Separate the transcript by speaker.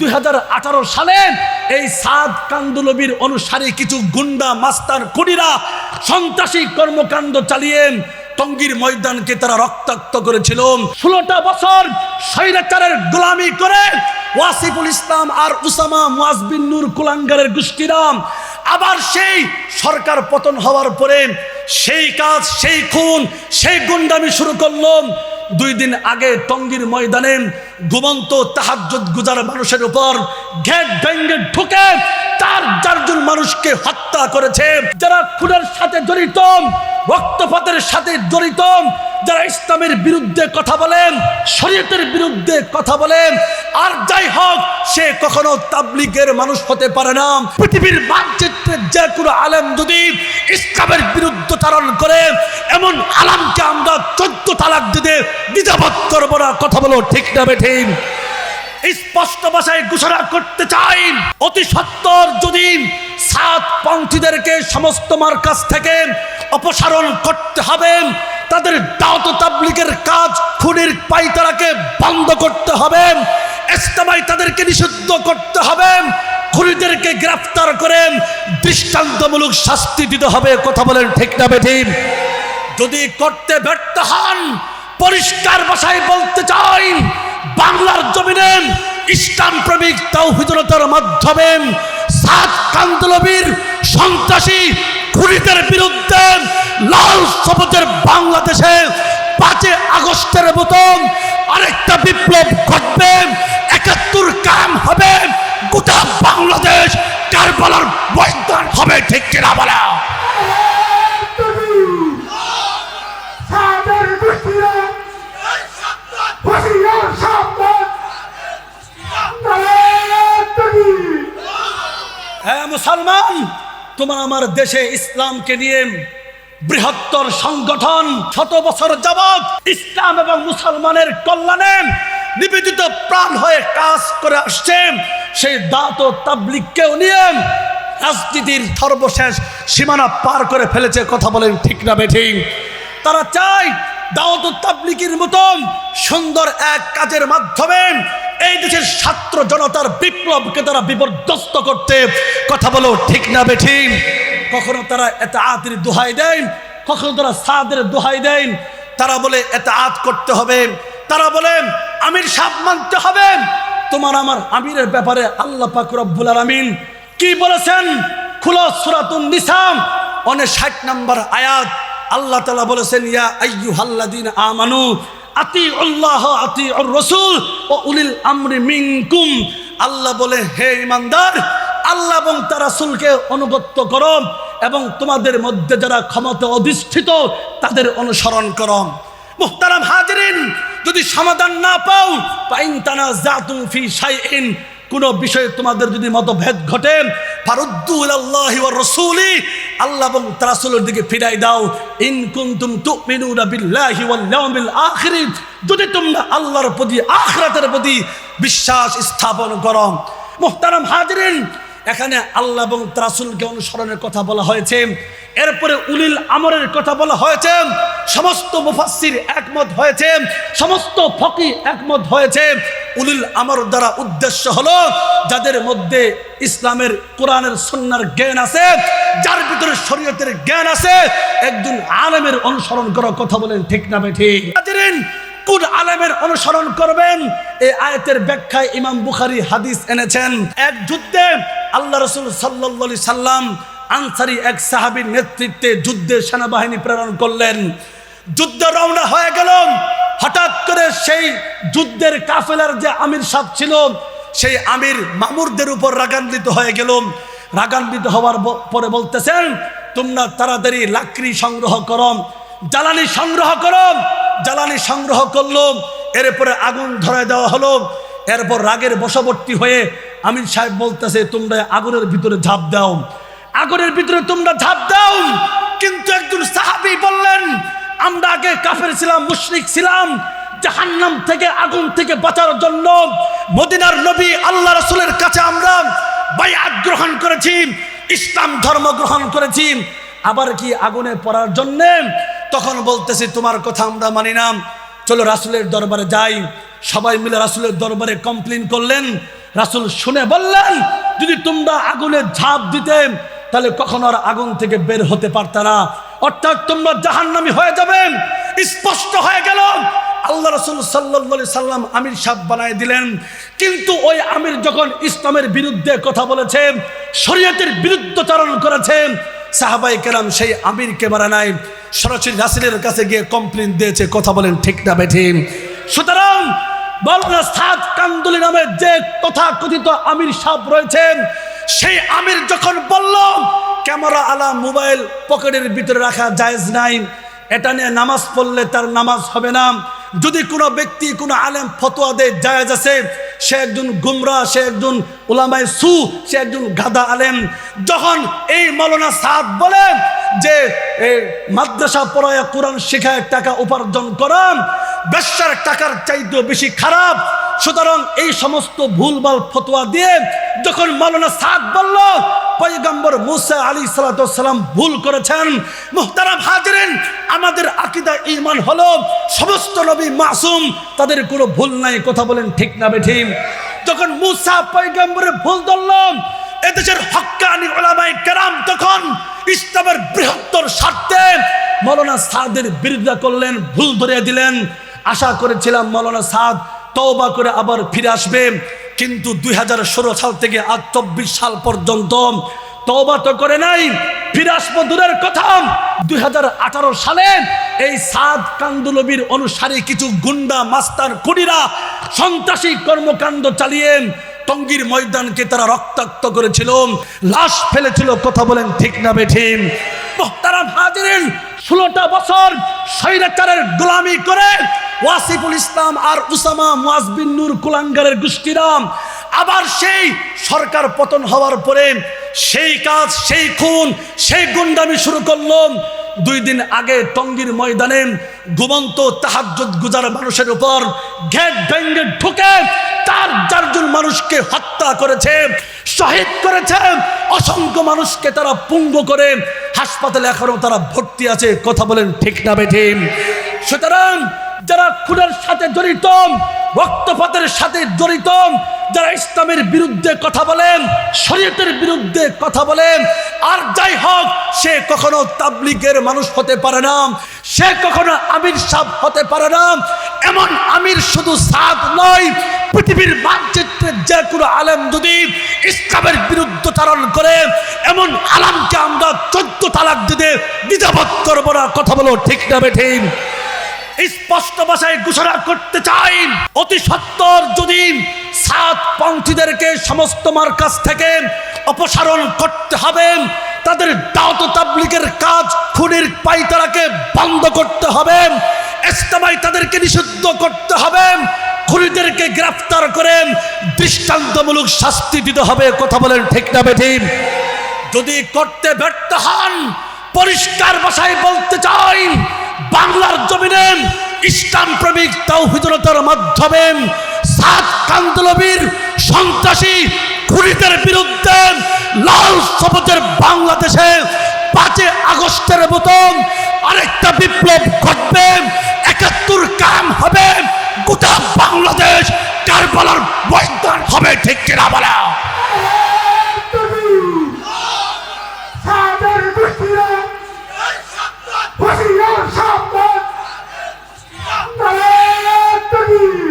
Speaker 1: দুই সালে এই সাদ কান্দুলবির অনুসারী কিছু গুন্ডা মাস্টার কুড়িরা সন্ত্রাসী কর্মকাণ্ড চালিয়ে টঙ্গীর ময়দানকে তারা রক্তাক্ত করেছিল। ষোলোটা বছর স্বৈরাচারের গোলামি করে ওয়াসিফুল ইসলাম আর উসামা মুয়াজবিন কুলাঙ্গারের গোষ্ঠীরাম আবার সেই সরকার পতন হওয়ার পরে সেই কাজ, সেই খুন, সেই গুন্ডামি শুরু করল। দুই দিন আগে টঙ্গির ময়দানে ঘুমন্ত তাহাজ্জুদ গুজার মানুষের উপর ঘেট ভেঙ্গে ঢুকে চার চারজন মানুষকে হত্যা করেছে। যারা খুনের সাথে জড়িত, রক্তপাতের সাথে জড়িত যারা ইসলামের বিরুদ্ধে কথা বলেন, শরীয়তের বিরুদ্ধে কথা বলেন, আর যাই হোক, সে কখনো তাবলিগের মানুষ হতে পারে না। পৃথিবীর মানচিত্রে যে কোনো আলেম যদি ইসলামের বিরুদ্ধে চারণ করে, এমন আলামকে আমরা চোদ্দ তালাক দিতে দ্বিধাবোধ করব না। কথা বলো ঠিক না বেঠিক স্পষ্ট ভাষায় ঘোষণা করতে চাই, অতি সত্তর যদি সাত পন্থীদেরকে সমস্ত মার কাছ থেকে অপসারণ করতে হবে তাদের দাওত তাবলিগের কাজ খুনির পাইতারাকে বন্ধ করতে হবে। ইস্তেমায় তাদেরকে নিষিদ্ধ করতে হবে। খুনিদেরকে গ্রেফতার করে দৃষ্টান্তমূলক শাস্তি দিতে হবে। কথা বলেন ঠিক না বেঠিক যদি করতে ব্যর্থ হন, পরিষ্কার ভাষায় বলতে চাই, বাংলার জমিনে ইসলাম প্রেমিক তৌহিদুলতার মাধ্যমে সাত কান্দলবীর সন্ত্রাসী খুনিদের বিরুদ্ধে লাল শপথের বাংলাদেশে পাঁচে আগস্টের মতন আরেকটা বিপ্লব ঘটবে একাত্তর কাম হবে গোটা বাংলাদেশ কারবালার ময়দান হবে ঠিক কিনা বলা? হ্যাঁ মুসলমান! তোমার আমার দেশে ইসলামকে নিয়ে বৃহত্তর সংগঠন শত বছর যাবৎ ইসলাম এবং মুসলমানের কল্যাণে নিবেদিত প্রাণ হয়ে কাজ করে আসছে, সেই দাঁত ও তাবলিককেও নিয়ে রাজনীতির সর্বশেষ সীমানা পার করে ফেলেছে কথা বলেন ঠিক না বেঠিক তারা চায় দাওয়াত তাবলিগের মতন সুন্দর এক কাজের মাধ্যমে এই দেশের ছাত্র জনতার বিপ্লবকে তারা বিপর্যস্ত করতে কথা বলো, ঠিক না বেঠিক কখনো তারা এত আতের দোহাই দেন, কখনো তারা সাদের দোহাই দেন। তারা বলে এত আত করতে হবে। তারা বলেন আমির সাপ মানতে হবে। তোমার আমার আমিরের ব্যাপারে আল্লাহ পাক রব্বুল আলামিন কি বলেছেন? খুলো সুরাতুন নিসাম অনে ষাট নম্বর আয়াত। আল্লাহ তালা বলেছেন, ইয়া আইয়ু হাল্লাদিন আমানু আতি আল্লাহ আতি রসুল, ও উলিল আমরি মিনকুম। আল্লাহ বলে, হে ইমানদার আল্লাহ এবং তার রাসূলকে অনুগত্য করো এবং তোমাদের মধ্যে যারা ক্ষমতা অধিষ্ঠিত, তাদের অনুসরণ করো। মুহতারাম হাজিরিন, যদি সমাধান না পাও পাইন তানা জাতুম ফি শাইইন, কোন বিষয়ে তোমাদের যদি মতভেদ ঘটে দিকে দাও। আল্লাহর প্রতি প্রতি বিশ্বাস স্থাপন করো। হাজিরিন, এখানে আল্লাহ এবং তার রাসূলকে অনুসরণের কথা বলা হয়েছে। এরপরে উলিল আমরের কথা বলা হয়েছে। সমস্ত মুফাসসির একমত হয়েছে। সমস্ত ফকি একমত হয়েছে। উলিল আমর দ্বারা উদ্দেশ্য হলো, যাদের মধ্যে ইসলামের কোরআনের সন্ন্যার জ্ঞান আছে, যার ভিতরে শরীয়তের জ্ঞান আছে, একজন আলেমের অনুসরণ করার কথা বলেন, ঠিক না ঠিক? কোন অনুসরণ করবেন? এই আয়াতের ব্যাখ্যায় ইমাম বুখারি হাদিস এনেছেন। এক যুদ্ধে আল্লাহ রসুল সাল্লি সাল্লাম আনসারি এক সাহাবীর নেতৃত্বে যুদ্ধে সেনাবাহিনী প্রেরণ করলেন। যুদ্ধ রওনা হয়ে গেল হঠাৎ করে সেই যুদ্ধের কাফেলার যে আমির সাহ ছিল, সেই আমির মামুরদের উপর রাগান্বিত হয়ে গেল রাগান্বিত হওয়ার পরে বলতেছেন, তোমরা তাড়াতাড়ি লাকড়ি সংগ্রহ করো, জ্বালানি সংগ্রহ করো। জ্বালানি সংগ্রহ করল এরপরে আগুন ধরে দেওয়া হলো। এরপর রাগের বশবর্তী হয়ে আমির সাহেব বলতেছে, তোমরা আগুনের ভিতরে ঝাঁপ দাও। আগুনের ভিতরে তোমরা ঝাঁপ দাও? কিন্তু একজন সাহাবী বললেন আমরা আগে কাফের ছিলাম, মুশরিক ছিলাম। জাহান্নাম থেকে, আগুন থেকে বাঁচার জন্য মদিনার নবী আল্লাহ রসুলের কাছে আমরা বায়াত গ্রহণ করেছি, ইসলাম ধর্ম গ্রহণ করেছি। আবার কি আগুনে পড়ার জন্যে? তখন বলতেছি, তোমার কথা আমরা মানি না। চলো রাসুলের দরবারে যাই। সবাই মিলে রাসুলের দরবারে কমপ্লেন করলেন। রাসূল শুনে বললেন, যদি তোমরা আগুনে ঝাঁপ দিতে, তাহলে কখনো আর আগুন থেকে বের হতে পারত না। অর্থাৎ তোমরা জাহান্নামী হয়ে যাবেন স্পষ্ট হয়ে গেল। আল্লাহ রসুল সাল্লা সাল্লাম আমির সাহ বানায় দিলেন। কিন্তু ওই আমির যখন ইসলামের বিরুদ্ধে কথা বলেছেন শরীয়তের বিরুদ্ধচারণ করেছেন সাহাবাই কেরাম সেই আমিরকে মারা নাই। সরাসরি রাসিলের কাছে গিয়ে কমপ্লেন দিয়েছে, কথা বলেন ঠিক না বেঠিন সুতরাং বলনা সাদ কান্দুলি নামে যে তথা কথিত আমির সাহ রয়েছেন, সেই আমির যখন বলল ক্যামেরা আলা মোবাইল পকেটের ভিতরে রাখা জায়েজ নাই। এটা নিয়ে নামাজ পড়লে তার নামাজ হবে না। যদি কোনো ব্যক্তি, কোনো আলেম ফতোয়া দেয়, জায়েজ আছে, সে একজন গুমরা, সে একজন ওলামায় সু, সে একজন গাদা আলেম। যখন এই মৌলানা সাদ বলে যে মাদ্রাসা পড়ায় কোরআন শেখায় টাকা উপার্জন করান, বেশ্যার টাকার চাইতেও বেশি খারাপ। সুতরাং এই সমস্ত ভুলভাল ফতোয়া দিয়ে যখন মৌলানা সাদ বলল পয়গম্বর মুসা আলী সালাতাম ভুল করেছেন। মুহতারাম হাজরেন, আমাদের আকিদা ইমান হলো সমস্ত নবী মাসুম, তাদের কোনো ভুল নাই, কথা বলেন ঠিক না বেঠিম যখন মুসা পয়গম্বরের ভুল ধরলাম এদেশের হক্কানি ওলামাই কেরাম তখন ইসলামের বৃহত্তর স্বার্থে মৌলানা সাদের বিরোধিতা করলেন, ভুল ধরিয়ে দিলেন। আশা করেছিলাম মৌলানা সাদ তওবা করে আবার ফিরে আসবে। কিন্তু দুই হাজার ষোলো সাল থেকে আজ চব্বিশ সাল পর্যন্ত তওবা তো করে নাই, ফিরে আসব দূরের কথা। দুই সালে এই সাদ কান্দুলবির অনুসারে কিছু গুন্ডা, মাস্টার কুড়িরা সন্ত্রাসী কর্মকাণ্ড চালিয়ে টঙ্গীর ময়দানকে তারা রক্তাক্ত করেছিল, লাশ ফেলেছিল, কথা বলেন ঠিক না বেঠিন তারা হাজিরেন, ষোলোটা বছর স্বৈরাচারের গোলামি করে ওয়াসিফুল ইসলাম আর উসামা কুলাঙ্গারের গোষ্ঠীরাম আবার সেই সরকার পতন হওয়ার পরে সেই কাজ, সেই খুন, সেই গুন্ডামি শুরু করল। দুই দিন আগে টঙ্গীর ময়দানে ঘুমন্ত তাহাজ্জুদ গুজার মানুষের উপর ঘেট ভেঙ্গে ঢুকে তার চারজন মানুষকে হত্যা করেছে, শহীদ করেছে। অসংখ্য মানুষকে তারা পুঙ্গ করে হাসপাতালে এখনও তারা ভর্তি আছে, কথা বলেন ঠিক না বেঠিম সুতরাং যারা খুনের সাথে জড়িত, রক্তপাতের সাথে জড়িত, যারা ইসলামের বিরুদ্ধে কথা বলেন, শরীয়তের বিরুদ্ধে কথা বলেন, আর যাই হোক, সে কখনো তাবলিগের মানুষ হতে পারে না, সে কখনো আমির সাহ হতে পারে না, এমন আমির শুধু সাদ নয় পৃথিবীর মানচিত্রে যে কোনো আলেম যদি ইসলামের বিরুদ্ধচারণ করে, এমন আলামকে আমরা চোদ্দ তালাক দিতে দ্বিধাবোধ করব না, কথা বলো ঠিক না বেঠিক স্পষ্ট ভাষায় ঘোষণা করতে চাই, অতি সত্তর যদি সাত পন্থীদেরকে সমস্ত মার কাছ থেকে অপসারণ করতে হবে, তাদের দাওত তাবলিগের কাজ খুনির পাইতারাকে বন্ধ করতে হবে ইস্তেমায় তাদেরকে নিষিদ্ধ করতে হবে খুনিদেরকে গ্রেফতার করে দৃষ্টান্তমূলক শাস্তি দিতে হবে, কথা বলেন ঠিক না বেঠিক যদি করতে ব্যর্থ হন, পরিষ্কার ভাষায় বলতে চাই, বাংলার জমিনে ইসলাম প্রেমিক তৌহিদরতার মাধ্যমে সাত কান্দলবীর সন্ত্রাসী খুনিদের বিরুদ্ধে লাল শপথের বাংলাদেশে পাঁচে আগস্টের মতন আরেকটা বিপ্লব ঘটবে, একাত্তর কাম হবে। গোটা বাংলাদেশ কারবালার ময়দান হবে ঠিক কিনা বলে? Thank.